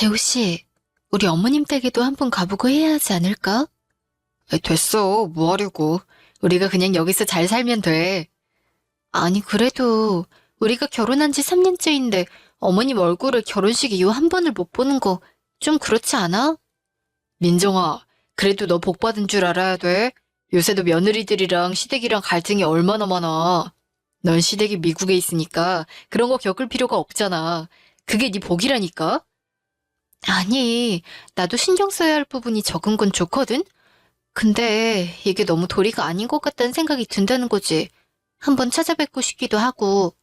재호 씨, 우리 어머님 댁에도 한 번 가보고 해야 하지 않을까? 됐어. 뭐 하려고. 우리가 그냥 여기서 잘 살면 돼. 아니, 그래도 우리가 결혼한 지 3년째인데 어머님 얼굴을 결혼식 이후 한 번을 못 보는 거 좀 그렇지 않아? 민정아, 그래도 너 복 받은 줄 알아야 돼. 요새도 며느리들이랑 시댁이랑 갈등이 얼마나 많아. 넌 시댁이 미국에 있으니까 그런 거 겪을 필요가 없잖아. 그게 네 복이라니까? 아니, 나도 신경 써야 할 부분이 적은 건 좋거든? 근데 이게 너무 도리가 아닌 것 같다는 생각이 든다는 거지. 한번 찾아뵙고 싶기도 하고.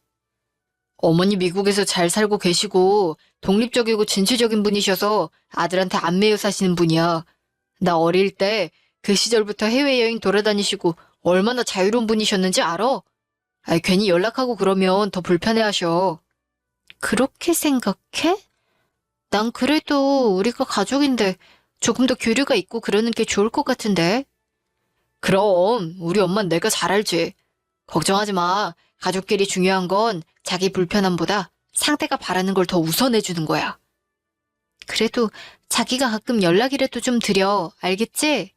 어머니 미국에서 잘 살고 계시고 독립적이고 진취적인 분이셔서 아들한테 안 매여 사시는 분이야. 나 어릴 때 그 시절부터 해외여행 돌아다니시고 얼마나 자유로운 분이셨는지 알아? 아이, 괜히 연락하고 그러면 더 불편해하셔. 그렇게 생각해? 난 그래도 우리가 가족인데 조금 더 교류가 있고 그러는 게 좋을 것 같은데. 그럼 우리 엄만 내가 잘 알지. 걱정하지 마. 가족끼리 중요한 건 자기 불편함보다 상대가 바라는 걸 더 우선해 주는 거야. 그래도 자기가 가끔 연락이라도 좀 드려. 알겠지?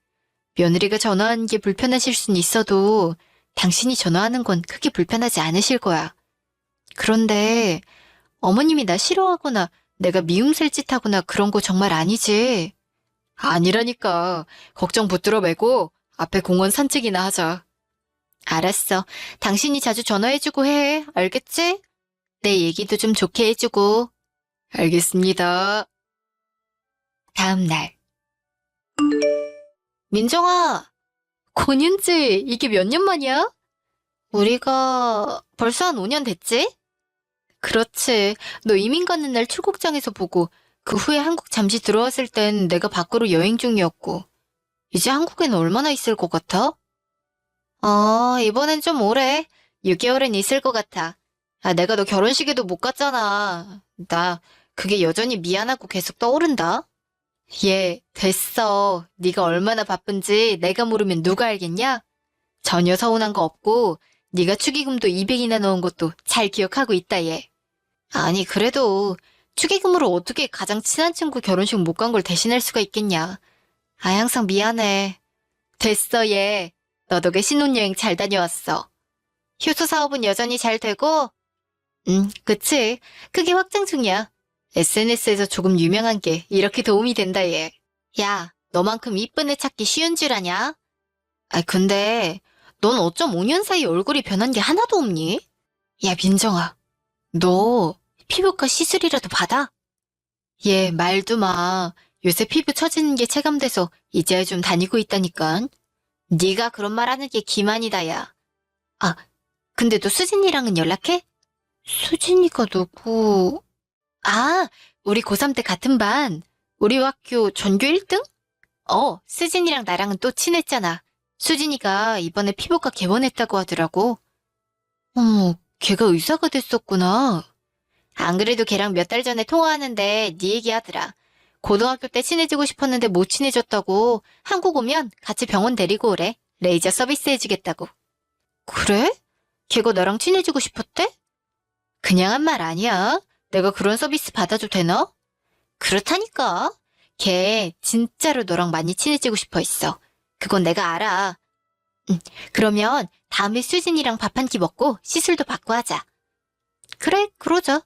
며느리가 전화하는 게 불편하실 순 있어도 당신이 전화하는 건 크게 불편하지 않으실 거야. 그런데 어머님이 나 싫어하거나 내가 미움살 짓 하거나 그런 거 정말 아니지? 아니라니까. 걱정 붙들어 매고 앞에 공원 산책이나 하자. 알았어. 당신이 자주 전화해주고 해. 알겠지? 내 얘기도 좀 좋게 해주고. 알겠습니다. 다음 날. 민정아, 고년지 이게 몇 년 만이야? 우리가 벌써 한 5년 됐지? 그렇지. 너 이민 가는 날 출국장에서 보고 그 후에 한국 잠시 들어왔을 땐 내가 밖으로 여행 중이었고 이제 한국에는 얼마나 있을 것 같아? 어, 이번엔 좀 오래. 6개월은 있을 것 같아. 아, 내가 너 결혼식에도 못 갔잖아. 나 그게 여전히 미안하고 계속 떠오른다. 얘, 됐어. 네가 얼마나 바쁜지 내가 모르면 누가 알겠냐? 전혀 서운한 거 없고 네가 축의금도 200이나 넣은 것도 잘 기억하고 있다, 얘. 아니, 그래도 축의금으로 어떻게 가장 친한 친구 결혼식 못 간 걸 대신할 수가 있겠냐. 아, 항상 미안해. 됐어, 얘. 너 덕에 신혼여행 잘 다녀왔어. 효소 사업은 여전히 잘 되고? 응, 그치. 크게 확장 중이야. SNS에서 조금 유명한 게 이렇게 도움이 된다, 얘. 야, 너만큼 이쁜 애 찾기 쉬운 줄 아냐? 아, 근데 넌 어쩜 5년 사이 얼굴이 변한 게 하나도 없니? 야, 민정아. 너 피부과 시술이라도 받아? 얘, 말도 마. 요새 피부 처지는 게 체감돼서 이제야 좀 다니고 있다니까. 네가 그런 말 하는 게 기만이다, 야. 아, 근데 너 수진이랑은 연락해? 수진이가 누구? 아, 우리 고3 때 같은 반. 우리 학교 전교 1등? 어, 수진이랑 나랑은 또 친했잖아. 수진이가 이번에 피부과 개원했다고 하더라고. 어머, 걔가 의사가 됐었구나. 안 그래도 걔랑 몇 달 전에 통화하는데 네 얘기하더라. 고등학교 때 친해지고 싶었는데 못 친해졌다고 한국 오면 같이 병원 데리고 오래. 레이저 서비스 해주겠다고. 그래? 걔가 나랑 친해지고 싶었대? 그냥 한 말 아니야. 내가 그런 서비스 받아도 되나? 그렇다니까. 걔 진짜로 너랑 많이 친해지고 싶어 했어. 그건 내가 알아. 응, 그러면 다음에 수진이랑 밥 한 끼 먹고 시술도 받고 하자. 그래, 그러자.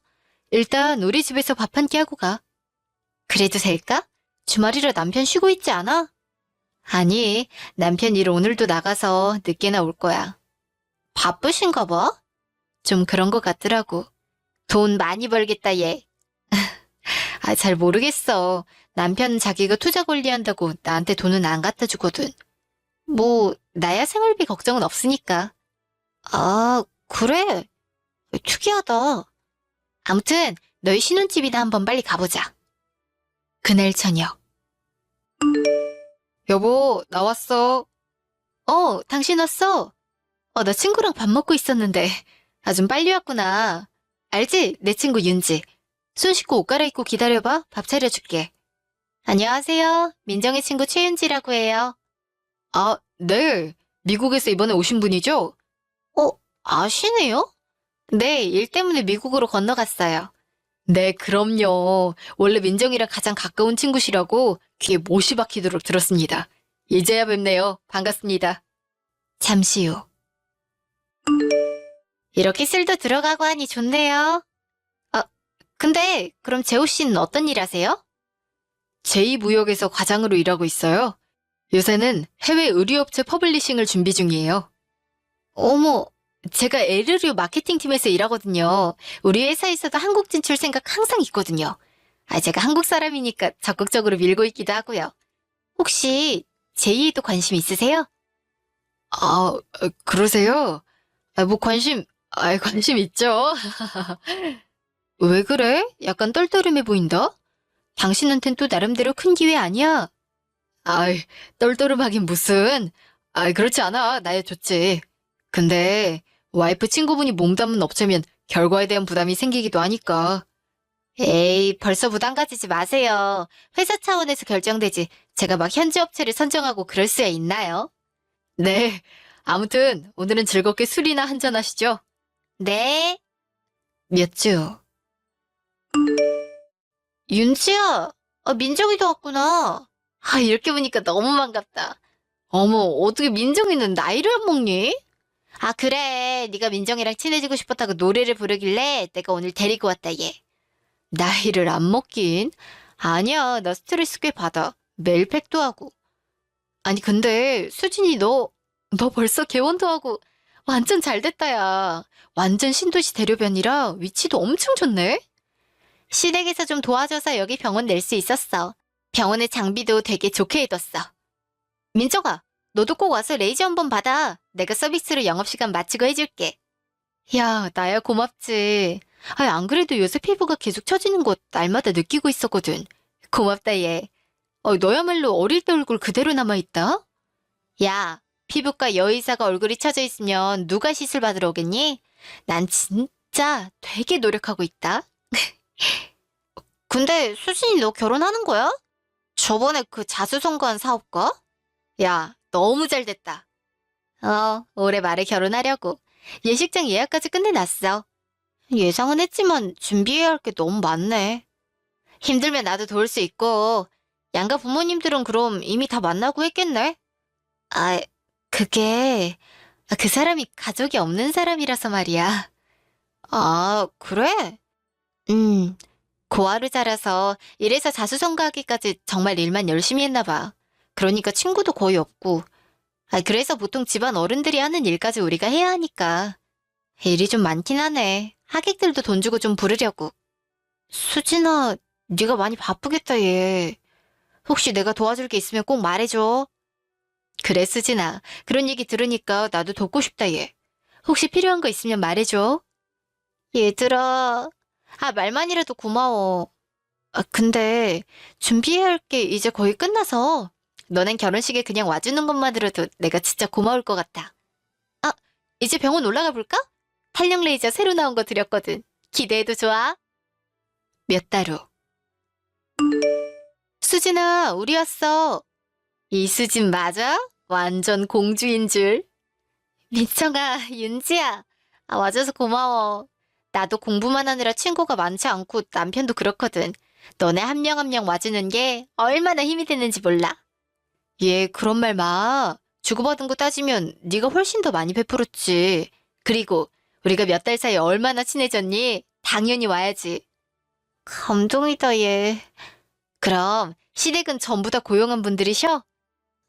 일단 우리 집에서 밥 한 끼 하고 가. 그래도 될까? 주말이라 남편 쉬고 있지 않아? 아니, 남편 일 오늘도 나가서 늦게나 올 거야. 바쁘신가 봐? 좀 그런 것 같더라고. 돈 많이 벌겠다, 얘. 아, 잘 모르겠어. 남편은 자기가 투자 관리한다고 나한테 돈은 안 갖다 주거든. 뭐, 나야 생활비 걱정은 없으니까. 아, 그래. 특이하다. 아무튼, 너희 신혼집이나 한번 빨리 가보자. 그날 저녁. 여보, 나 왔어. 어, 당신 왔어? 어, 나 친구랑 밥 먹고 있었는데. 아, 좀 빨리 왔구나. 알지? 내 친구 윤지. 손 씻고 옷 갈아입고 기다려봐. 밥 차려줄게. 안녕하세요. 민정의 친구 최윤지라고 해요. 아, 네. 미국에서 이번에 오신 분이죠? 어, 아시네요? 네, 일 때문에 미국으로 건너갔어요. 네, 그럼요. 원래 민정이랑 가장 가까운 친구시라고 귀에 못이 박히도록 들었습니다. 이제야 뵙네요. 반갑습니다. 잠시 후. 이렇게 술도 들어가고 하니 좋네요. 아, 근데 그럼 재호 씨는 어떤 일 하세요? 제2무역에서 과장으로 일하고 있어요. 요새는 해외 의류업체 퍼블리싱을 준비 중이에요. 어머, 제가 에르류 마케팅 팀에서 일하거든요. 우리 회사에서도 한국 진출 생각 항상 있거든요. 아, 제가 한국 사람이니까 적극적으로 밀고 있기도 하고요. 혹시 제2에도 관심 있으세요? 아, 어, 그러세요? 아, 뭐 관심, 아, 관심 있죠. 왜 그래? 약간 떨떠름해 보인다? 당신한텐 또 나름대로 큰 기회 아니야? 아이, 떨떠름하긴 무슨. 아이, 그렇지 않아. 나야 좋지. 근데 와이프 친구분이 몸담은 업체면 결과에 대한 부담이 생기기도 하니까. 에이, 벌써 부담 가지지 마세요. 회사 차원에서 결정되지. 제가 막 현지 업체를 선정하고 그럴 수야 있나요? 네. 아무튼 오늘은 즐겁게 술이나 한잔 하시죠. 네. 몇 주? 윤지야, 아, 민정이도 왔구나. 아, 이렇게 보니까 너무 반갑다. 어머, 어떻게 민정이는 나이를 안 먹니? 아, 그래. 네가 민정이랑 친해지고 싶었다고 노래를 부르길래 내가 오늘 데리고 왔다, 얘. 나이를 안 먹긴? 아니야, 나 스트레스 꽤 받아. 매일 팩도 하고. 아니, 근데 수진이 너, 너 벌써 개원도 하고 완전 잘 됐다, 야. 완전 신도시 대로변이라 위치도 엄청 좋네? 시댁에서 좀 도와줘서 여기 병원 낼 수 있었어. 병원의 장비도 되게 좋게 해뒀어. 민정아, 너도 꼭 와서 레이저 한번 받아. 내가 서비스로 영업시간 마치고 해줄게. 야, 나야 고맙지. 아니, 안 그래도 요새 피부가 계속 처지는 거 날마다 느끼고 있었거든. 고맙다, 얘. 어, 너야말로 어릴 때 얼굴 그대로 남아있다? 야, 피부과 여의사가 얼굴이 처져 있으면 누가 시술 받으러 오겠니? 난 진짜 되게 노력하고 있다. 근데 수진이 너 결혼하는 거야? 저번에 그 자수성가한 사업가? 야, 너무 잘 됐다. 어, 올해 말에 결혼하려고. 예식장 예약까지 끝내놨어. 예상은 했지만 준비해야 할 게 너무 많네. 힘들면 나도 도울 수 있고, 양가 부모님들은 그럼 이미 다 만나고 했겠네? 아, 그게, 아, 그 사람이 가족이 없는 사람이라서 말이야. 아, 그래? 음, 고아를 자라서 이래서 자수성가하기까지 정말 일만 열심히 했나 봐. 그러니까 친구도 거의 없고. 아, 그래서 보통 집안 어른들이 하는 일까지 우리가 해야 하니까. 일이 좀 많긴 하네. 하객들도 돈 주고 좀 부르려고. 수진아, 네가 많이 바쁘겠다, 얘. 혹시 내가 도와줄 게 있으면 꼭 말해줘. 그래, 수진아. 그런 얘기 들으니까 나도 돕고 싶다, 얘. 혹시 필요한 거 있으면 말해줘. 얘들아. 아, 말만이라도 고마워. 아, 근데 준비해야 할 게 이제 거의 끝나서 너넨 결혼식에 그냥 와주는 것만으로도 내가 진짜 고마울 것 같다. 아, 이제 병원 올라가 볼까? 탄력 레이저 새로 나온 거 드렸거든. 기대해도 좋아? 몇 달 후. 수진아, 우리 왔어. 이수진 맞아? 완전 공주인 줄. 민정아, 윤지야. 아, 와줘서 고마워. 나도 공부만 하느라 친구가 많지 않고 남편도 그렇거든. 너네 한 명 한 명 와주는 게 얼마나 힘이 되는지 몰라. 얘 그런 말 마. 주고받은 거 따지면 네가 훨씬 더 많이 베풀었지. 그리고 우리가 몇 달 사이에 얼마나 친해졌니? 당연히 와야지. 감동이다 얘. 그럼 시댁은 전부 다 고용한 분들이셔?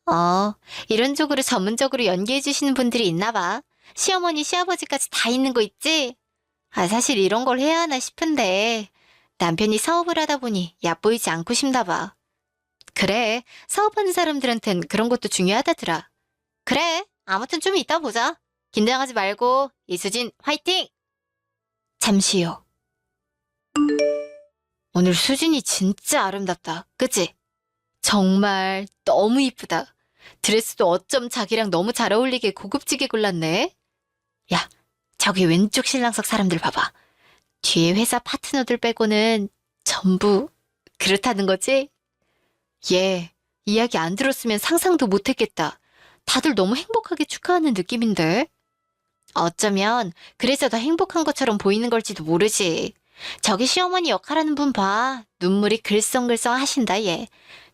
어, 이런 쪽으로 전문적으로 연기해 주시는 분들이 있나 봐. 시어머니, 시아버지까지 다 있는 거 있지? 아, 사실 이런 걸 해야 하나 싶은데 남편이 사업을 하다 보니 얕보이지 않고 싶나 봐. 그래, 사업하는 사람들한텐 그런 것도 중요하다더라. 그래, 아무튼 좀 이따 보자. 긴장하지 말고 이수진 화이팅! 잠시 후. 오늘 수진이 진짜 아름답다. 그치? 정말 너무 이쁘다. 드레스도 어쩜 자기랑 너무 잘 어울리게 고급지게 골랐네. 야, 저기 왼쪽 신랑석 사람들 봐봐. 뒤에 회사 파트너들 빼고는 전부 그렇다는 거지? 얘, 이야기 안 들었으면 상상도 못했겠다. 다들 너무 행복하게 축하하는 느낌인데? 어쩌면 그래서 더 행복한 것처럼 보이는 걸지도 모르지. 저기 시어머니 역할하는 분 봐. 눈물이 글썽글썽 하신다, 얘.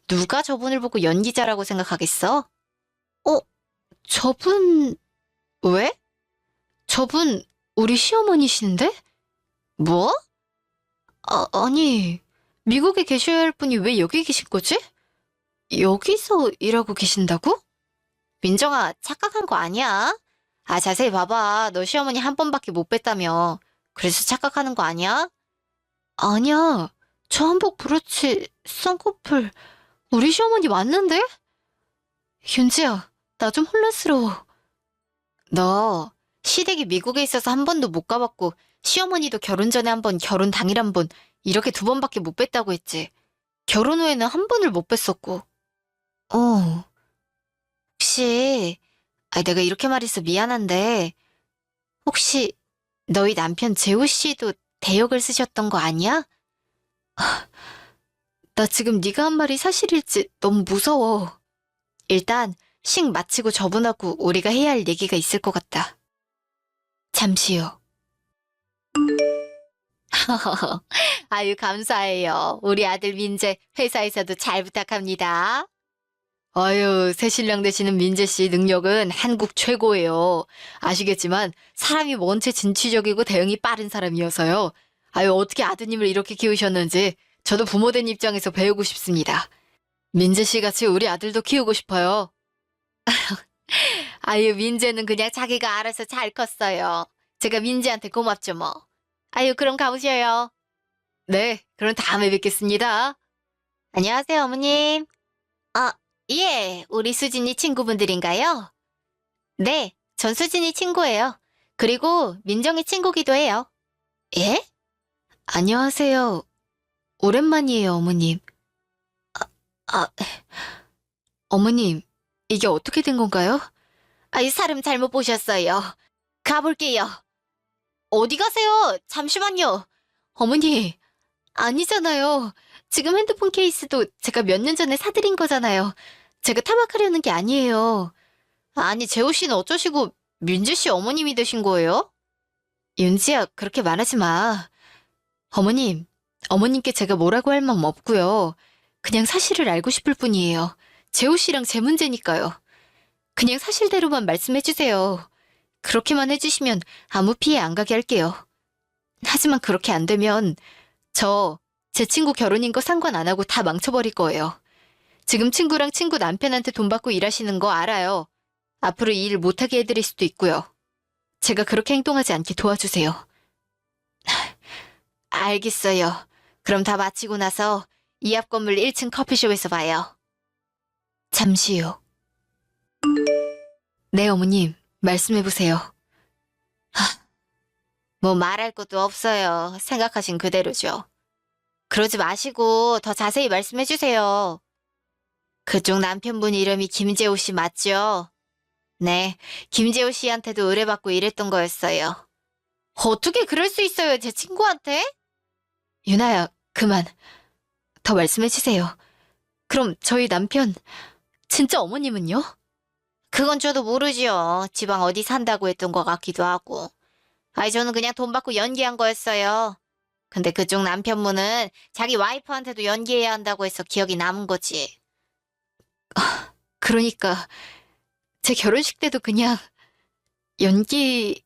누가 저분을 보고 연기자라고 생각하겠어? 어, 저분, 왜? 저분, 우리 시어머니시는데? 뭐? 아, 아니, 미국에 계셔야 할 분이 왜 여기 계신 거지? 여기서 일하고 계신다고? 민정아, 착각한 거 아니야? 아, 자세히 봐봐. 너 시어머니 한 번밖에 못 뵀다며. 그래서 착각하는 거 아니야? 아니야. 저 한복 그렇지. 쌍꺼풀. 우리 시어머니 맞는데? 윤지야, 나 좀 혼란스러워. 너 시댁이 미국에 있어서 한 번도 못 가봤고 시어머니도 결혼 전에 한 번, 결혼 당일 한 번, 이렇게 두 번밖에 못 뵀다고 했지. 결혼 후에는 한 번을 못 뵀었고. 어. 혹시, 아, 내가 이렇게 말해서 미안한데, 혹시 너희 남편 재호 씨도 대역을 쓰셨던 거 아니야? 아, 나 지금 네가 한 말이 사실일지 너무 무서워. 일단 식 마치고 저분하고 우리가 해야 할 얘기가 있을 것 같다. 잠시요. 아유, 감사해요. 우리 아들 민재 회사에서도 잘 부탁합니다. 아유, 새 신랑 되시는 민재 씨 능력은 한국 최고예요. 아시겠지만 사람이 원체 진취적이고 대응이 빠른 사람이어서요. 아유, 어떻게 아드님을 이렇게 키우셨는지 저도 부모된 입장에서 배우고 싶습니다. 민재 씨 같이 우리 아들도 키우고 싶어요. 아유, 민재는 그냥 자기가 알아서 잘 컸어요. 제가 민재한테 고맙죠, 뭐. 아유, 그럼 가보셔요. 네, 그럼 다음에 뵙겠습니다. 안녕하세요, 어머님. 아, 예, 우리 수진이 친구분들인가요? 네, 전 수진이 친구예요. 그리고 민정이 친구기도 해요. 예? 안녕하세요. 오랜만이에요, 어머님. 아, 아, 어머님, 이게 어떻게 된 건가요? 아이, 사람 잘못 보셨어요. 가볼게요. 어디 가세요? 잠시만요. 어머니, 아니잖아요. 지금 핸드폰 케이스도 제가 몇 년 전에 사드린 거잖아요. 제가 타박하려는 게 아니에요. 아니, 재호 씨는 어쩌시고 민재 씨 어머님이 되신 거예요? 윤지야, 그렇게 말하지 마. 어머님, 어머님께 제가 뭐라고 할 마음 없고요. 그냥 사실을 알고 싶을 뿐이에요. 재호 씨랑 제 문제니까요. 그냥 사실대로만 말씀해 주세요. 그렇게만 해주시면 아무 피해 안 가게 할게요. 하지만 그렇게 안 되면 저 제 친구 결혼인 거 상관 안 하고 다 망쳐버릴 거예요. 지금 친구랑 친구 남편한테 돈 받고 일하시는 거 알아요. 앞으로 이 일 못하게 해드릴 수도 있고요. 제가 그렇게 행동하지 않게 도와주세요. 알겠어요. 그럼 다 마치고 나서 이 앞 건물 1층 커피숍에서 봐요. 잠시요. 네, 어머님. 말씀해보세요. 하, 뭐 말할 것도 없어요. 생각하신 그대로죠. 그러지 마시고 더 자세히 말씀해 주세요. 그쪽 남편분 이름이 김재호 씨 맞죠? 네, 김재호 씨한테도 의뢰받고 일했던 거였어요. 어떻게 그럴 수 있어요, 제 친구한테? 유나야, 그만. 더 말씀해 주세요. 그럼 저희 남편, 진짜 어머님은요? 그건 저도 모르지요. 지방 어디 산다고 했던 것 같기도 하고. 아이, 저는 그냥 돈 받고 연기한 거였어요. 근데 그쪽 남편분은 자기 와이프한테도 연기해야 한다고 해서 기억이 남은 거지. 아, 그러니까 제 결혼식 때도 그냥 연기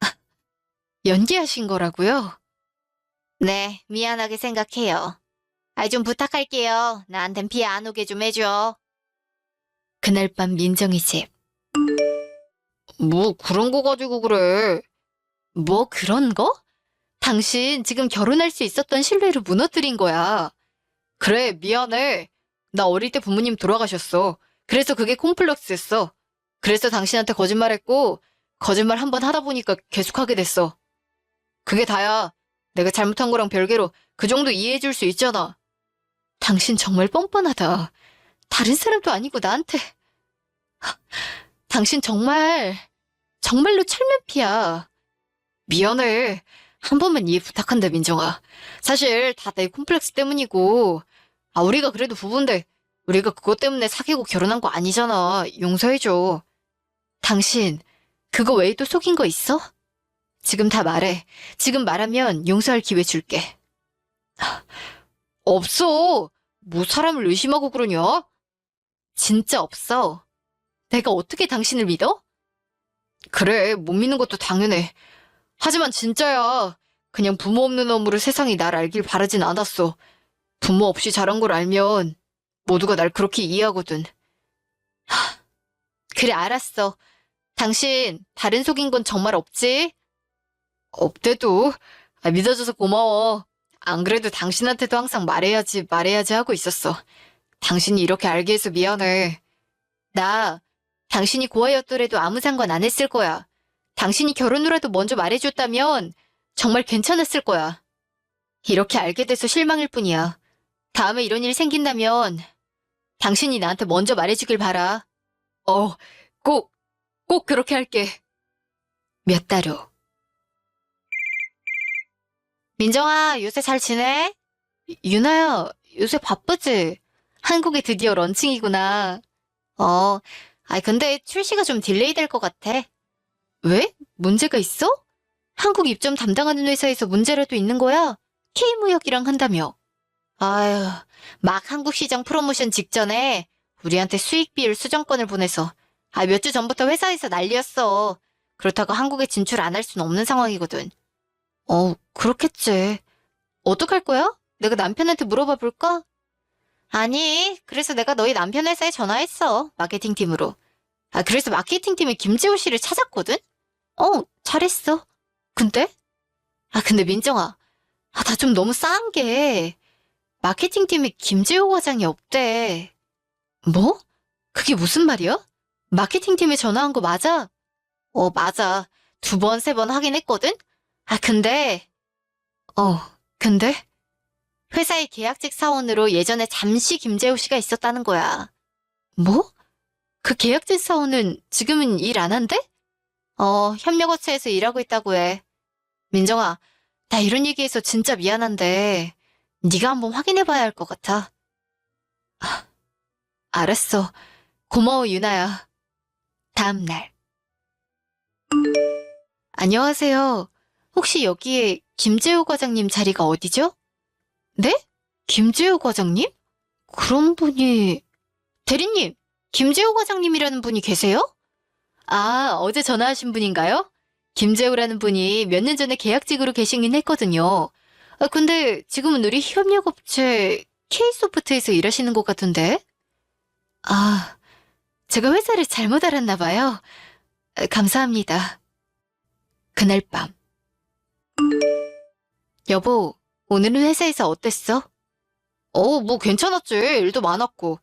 아, 연기하신 거라고요? 네, 미안하게 생각해요. 아이 좀 부탁할게요. 나한텐 피해 안 오게 좀 해줘. 그날 밤 민정이 집. 뭐 그런 거 가지고 그래. 뭐 그런 거? 당신 지금 결혼할 수 있었던 신뢰를 무너뜨린 거야. 그래, 미안해. 나 어릴 때 부모님 돌아가셨어. 그래서 그게 콤플렉스였어. 그래서 당신한테 거짓말했고, 거짓말 한 번 하다 보니까 계속하게 됐어. 그게 다야. 내가 잘못한 거랑 별개로 그 정도 이해해줄 수 있잖아. 당신 정말 뻔뻔하다. 다른 사람도 아니고 나한테. 하, 당신 정말, 정말로 철면피야. 미안해. 한 번만 이해 부탁한다, 민정아. 사실 다 내 콤플렉스 때문이고, 아, 우리가 그래도 부부인데, 우리가 그것 때문에 사귀고 결혼한 거 아니잖아. 용서해줘. 당신, 그거 외에 또 속인 거 있어? 지금 다 말해. 지금 말하면 용서할 기회 줄게. 없어. 뭐 사람을 의심하고 그러냐? 진짜 없어. 내가 어떻게 당신을 믿어? 그래, 못 믿는 것도 당연해. 하지만 진짜야. 그냥 부모 없는 놈으로 세상이 날 알길 바라진 않았어. 부모 없이 자란 걸 알면 모두가 날 그렇게 이해하거든. 하, 그래, 알았어. 당신, 다른 속인 건 정말 없지? 없대도. 아, 믿어줘서 고마워. 안 그래도 당신한테도 항상 말해야지, 말해야지 하고 있었어. 당신이 이렇게 알게 해서 미안해. 나, 당신이 고아였더라도 아무 상관 안 했을 거야. 당신이 결혼 후라도 먼저 말해줬다면 정말 괜찮았을 거야. 이렇게 알게 돼서 실망일 뿐이야. 다음에 이런 일 생긴다면 당신이 나한테 먼저 말해주길 바라. 어, 꼭, 꼭 그렇게 할게. 몇 달 후. 민정아, 요새 잘 지내? 유나야, 요새 바쁘지? 한국에 드디어 런칭이구나. 어, 아이, 근데 출시가 좀 딜레이 될 것 같아. 왜? 문제가 있어? 한국 입점 담당하는 회사에서 문제라도 있는 거야? K무역이랑 한다며. 아유, 막 한국 시장 프로모션 직전에 우리한테 수익 비율 수정권을 보내서 아, 몇 주 전부터 회사에서 난리였어. 그렇다고 한국에 진출 안 할 수는 없는 상황이거든. 어, 그렇겠지. 어떡할 거야? 내가 남편한테 물어봐 볼까? 아니, 그래서 내가 너희 남편 회사에 전화했어. 마케팅 팀으로. 아, 그래서 마케팅 팀에 김재호 씨를 찾았거든? 어, 잘했어. 근데? 아, 근데 민정아. 아, 나 좀 너무 싸한 게. 마케팅 팀에 김재호 과장이 없대. 뭐? 그게 무슨 말이야? 마케팅 팀에 전화한 거 맞아? 어, 맞아. 두 번, 세번 하긴 했거든? 아, 근데. 어, 근데? 회사의 계약직 사원으로 예전에 잠시 김재호 씨가 있었다는 거야. 뭐? 그 계약직 사원은 지금은 일 안 한대? 어, 협력업체에서 일하고 있다고 해. 민정아, 나 이런 얘기해서 진짜 미안한데, 네가 한번 확인해봐야 할 것 같아. 아, 알았어. 고마워, 유나야. 다음 날. 안녕하세요. 혹시 여기에 김재호 과장님 자리가 어디죠? 네? 김재호 과장님? 그런 분이... 대리님, 김재호 과장님이라는 분이 계세요? 아, 어제 전화하신 분인가요? 김재호라는 분이 몇 년 전에 계약직으로 계시긴 했거든요. 아, 근데 지금은 우리 협력업체 K소프트에서 일하시는 것 같은데? 아, 제가 회사를 잘못 알았나 봐요. 아, 감사합니다. 그날 밤. 여보, 오늘은 회사에서 어땠어? 어, 뭐 괜찮았지. 일도 많았고.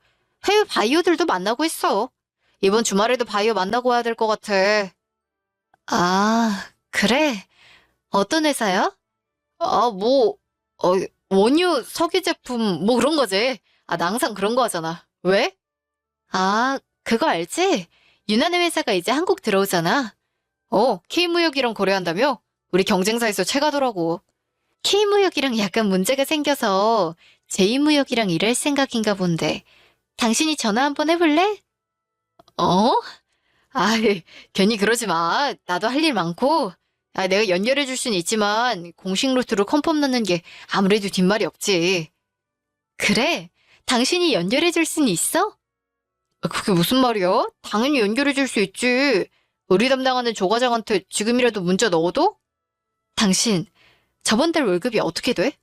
해외 바이오들도 만나고 있어. 이번 주말에도 바이오 만나고 와야 될 것 같아. 아, 그래? 어떤 회사야? 아, 뭐, 어, 원유, 석유 제품, 뭐 그런 거지. 아, 나 항상 그런 거 하잖아. 왜? 아, 그거 알지? 유난의 회사가 이제 한국 들어오잖아. 어, K무역이랑 거래한다며? 우리 경쟁사에서 채가더라고. K무역이랑 약간 문제가 생겨서 J무역이랑 일할 생각인가 본데. 당신이 전화 한번 해볼래? 어? 아이, 괜히 그러지 마. 나도 할 일 많고. 아, 내가 연결해 줄 수는 있지만 공식 루트로 컨펌 넣는 게 아무래도 뒷말이 없지. 그래? 당신이 연결해 줄 수는 있어? 아, 그게 무슨 말이야? 당연히 연결해 줄 수 있지. 우리 담당하는 조 과장한테 지금이라도 문자 넣어도? 당신, 저번 달 월급이 어떻게 돼?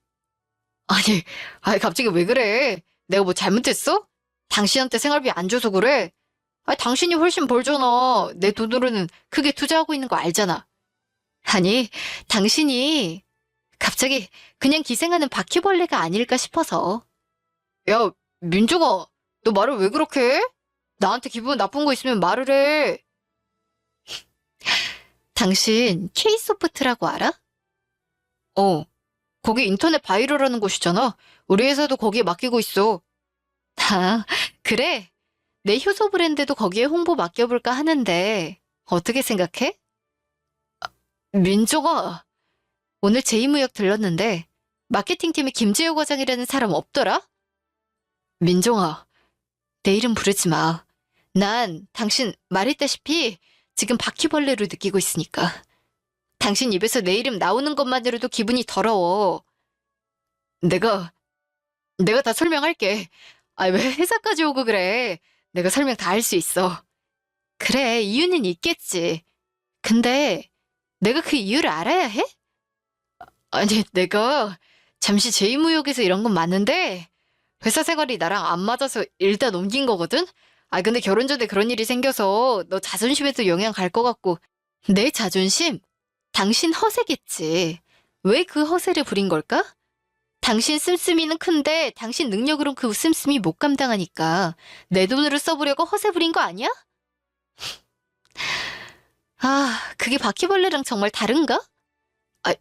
아니, 아니, 갑자기 왜 그래? 내가 뭐 잘못했어? 당신한테 생활비 안 줘서 그래? 아, 당신이 훨씬 벌잖아. 내 돈으로는 크게 투자하고 있는 거 알잖아. 아니, 당신이 갑자기 그냥 기생하는 바퀴벌레가 아닐까 싶어서. 야, 민주가, 너 말을 왜 그렇게 해? 나한테 기분 나쁜 거 있으면 말을 해. 당신 K소프트라고 알아? 어, 거기 인터넷 바이러라는 곳이잖아. 우리 회사도 거기에 맡기고 있어. 아, 그래? 내 효소 브랜드도 거기에 홍보 맡겨볼까 하는데, 어떻게 생각해? 아, 민조가, 오늘 제이무역 들렀는데, 마케팅팀에 김재호 과장이라는 사람 없더라? 민종아, 내 이름 부르지 마. 난 당신 말했다시피 지금 바퀴벌레로 느끼고 있으니까. 당신 입에서 내 이름 나오는 것만으로도 기분이 더러워. 내가, 내가 다 설명할게. 아, 왜 회사까지 오고 그래? 내가 설명 다 할 수 있어. 그래, 이유는 있겠지. 근데 내가 그 이유를 알아야 해? 아니, 내가 잠시 제2무역에서 이런 건 맞는데 회사 생활이 나랑 안 맞아서 일단 옮긴 거거든? 아, 근데 결혼 전에 그런 일이 생겨서 너 자존심에도 영향 갈 것 같고 내 자존심? 당신 허세겠지. 왜 그 허세를 부린 걸까? 당신 씀씀이는 큰데 당신 능력으론 그 씀씀이 못 감당하니까 내 돈으로 써보려고 허세 부린 거 아니야? 아, 그게 바퀴벌레랑 정말 다른가? 아,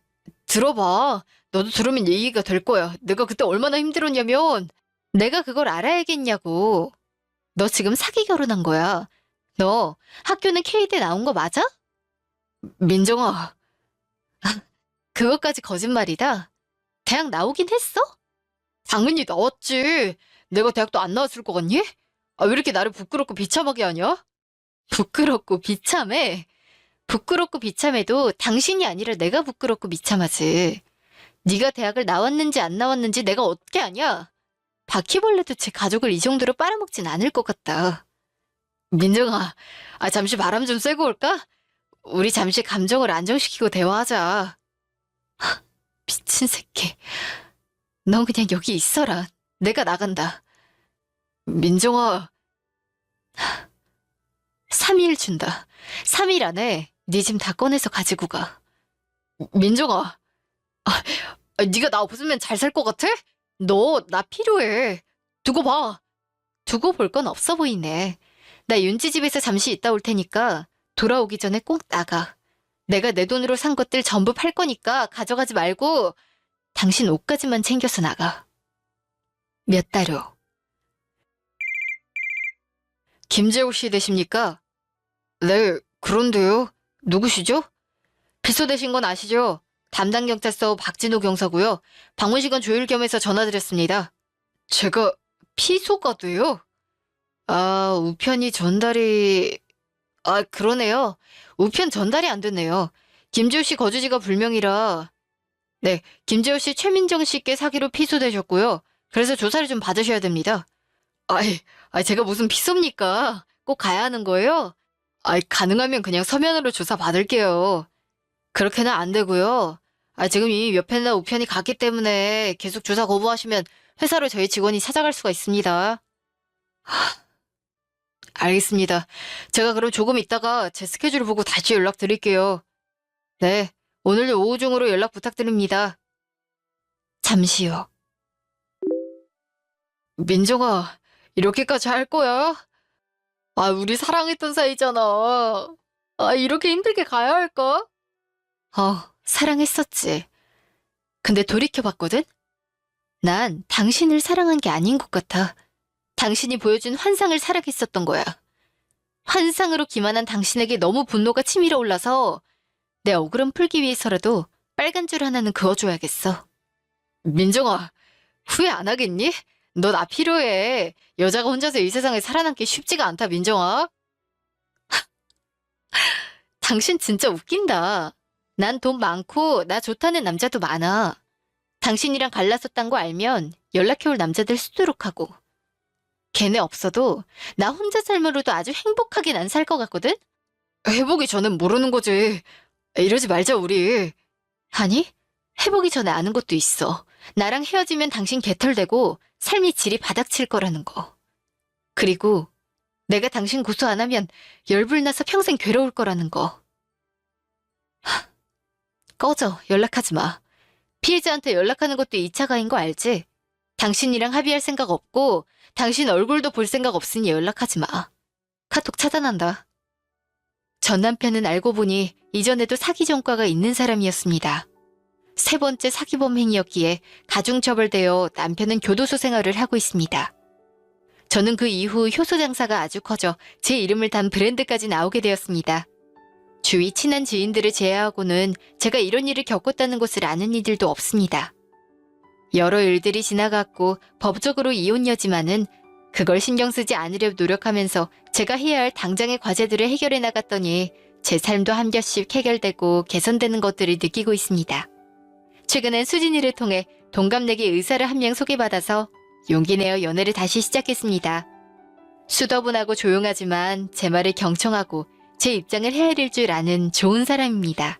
들어봐. 너도 들으면 얘기가 될 거야. 내가 그때 얼마나 힘들었냐면 내가 그걸 알아야겠냐고. 너 지금 사기 결혼한 거야. 너 학교는 K대 나온 거 맞아? 민정아. 그것까지 거짓말이다. 대학 나오긴 했어? 당연히 나왔지. 내가 대학도 안 나왔을 것 같니? 아, 왜 이렇게 나를 부끄럽고 비참하게 하냐? 부끄럽고 비참해? 부끄럽고 비참해도 당신이 아니라 내가 부끄럽고 비참하지. 네가 대학을 나왔는지 안 나왔는지 내가 어떻게 아냐? 바퀴벌레도 제 가족을 이 정도로 빨아먹진 않을 것 같다. 민정아, 아, 잠시 바람 좀 쐬고 올까? 우리 잠시 감정을 안정시키고 대화하자. 하, 미친 새끼. 넌 그냥 여기 있어라. 내가 나간다. 민정아. 3일 준다. 3일 안에 네 짐 다 꺼내서 가지고 가. 민정아. 아, 아, 네가 나 없으면 잘 살 것 같아? 너 나 필요해. 두고 봐. 두고 볼 건 없어 보이네. 나 윤지 집에서 잠시 있다 올 테니까 돌아오기 전에 꼭 나가. 내가 내 돈으로 산 것들 전부 팔 거니까 가져가지 말고 당신 옷까지만 챙겨서 나가. 몇 달 후. 김재호 씨 되십니까? 네, 그런데요. 누구시죠? 비서 되신 건 아시죠? 담당 경찰서 박진호 경사고요. 방문 시간 조율 겸해서 전화드렸습니다. 제가 피소가 돼요? 아, 우편이 전달이... 아, 그러네요. 우편 전달이 안 됐네요. 김재호 씨 거주지가 불명이라... 네, 김재호 씨 최민정 씨께 사기로 피소되셨고요. 그래서 조사를 좀 받으셔야 됩니다. 아이, 아이, 제가 무슨 피소입니까? 꼭 가야 하는 거예요? 아이, 가능하면 그냥 서면으로 조사 받을게요. 그렇게는 안 되고요. 아, 지금 몇 편이나 우편이 갔기 때문에 계속 조사 거부하시면 회사로 저희 직원이 찾아갈 수가 있습니다. 하, 알겠습니다. 제가 그럼 조금 있다가 제 스케줄 보고 다시 연락드릴게요. 네, 오늘 오후 중으로 연락 부탁드립니다. 잠시 후. 민정아, 이렇게까지 할 거야? 아, 우리 사랑했던 사이잖아. 아, 이렇게 힘들게 가야 할까? 어, 사랑했었지. 근데 돌이켜봤거든? 난 당신을 사랑한 게 아닌 것 같아. 당신이 보여준 환상을 사랑했었던 거야. 환상으로 기만한 당신에게 너무 분노가 치밀어 올라서 내 억울함 풀기 위해서라도 빨간 줄 하나는 그어줘야겠어. 민정아, 후회 안 하겠니? 너 나 필요해. 여자가 혼자서 이 세상에 살아남기 쉽지가 않다, 민정아. 당신 진짜 웃긴다. 난 돈 많고 나 좋다는 남자도 많아. 당신이랑 갈라섰단 거 알면 연락해올 남자들 수두룩 하고. 걔네 없어도 나 혼자 삶으로도 아주 행복하게 난 살 것 같거든? 해보기 전엔 모르는 거지. 이러지 말자, 우리. 아니, 해보기 전에 아는 것도 있어. 나랑 헤어지면 당신 개털되고 삶이 질이 바닥칠 거라는 거. 그리고 내가 당신 고소 안 하면 열불나서 평생 괴로울 거라는 거. 하, 꺼져. 연락하지 마. 피해자한테 연락하는 것도 2차 가인 거 알지? 당신이랑 합의할 생각 없고 당신 얼굴도 볼 생각 없으니 연락하지 마. 카톡 차단한다. 전 남편은 알고 보니 이전에도 사기 전과가 있는 사람이었습니다. 세 번째 사기범 행위였기에 가중처벌되어 남편은 교도소 생활을 하고 있습니다. 저는 그 이후 효소 장사가 아주 커져 제 이름을 단 브랜드까지 나오게 되었습니다. 주위 친한 지인들을 제외하고는 제가 이런 일을 겪었다는 것을 아는 이들도 없습니다. 여러 일들이 지나갔고 법적으로 이혼녀지만은 그걸 신경 쓰지 않으려 노력하면서 제가 해야 할 당장의 과제들을 해결해 나갔더니 제 삶도 한 겹씩 해결되고 개선되는 것들을 느끼고 있습니다. 최근엔 수진이를 통해 동갑내기 의사를 한 명 소개받아서 용기 내어 연애를 다시 시작했습니다. 수더분하고 조용하지만 제 말을 경청하고 제 입장을 헤아릴 줄 아는 좋은 사람입니다.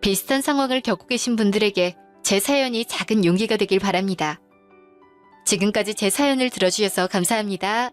비슷한 상황을 겪고 계신 분들에게 제 사연이 작은 용기가 되길 바랍니다. 지금까지 제 사연을 들어주셔서 감사합니다.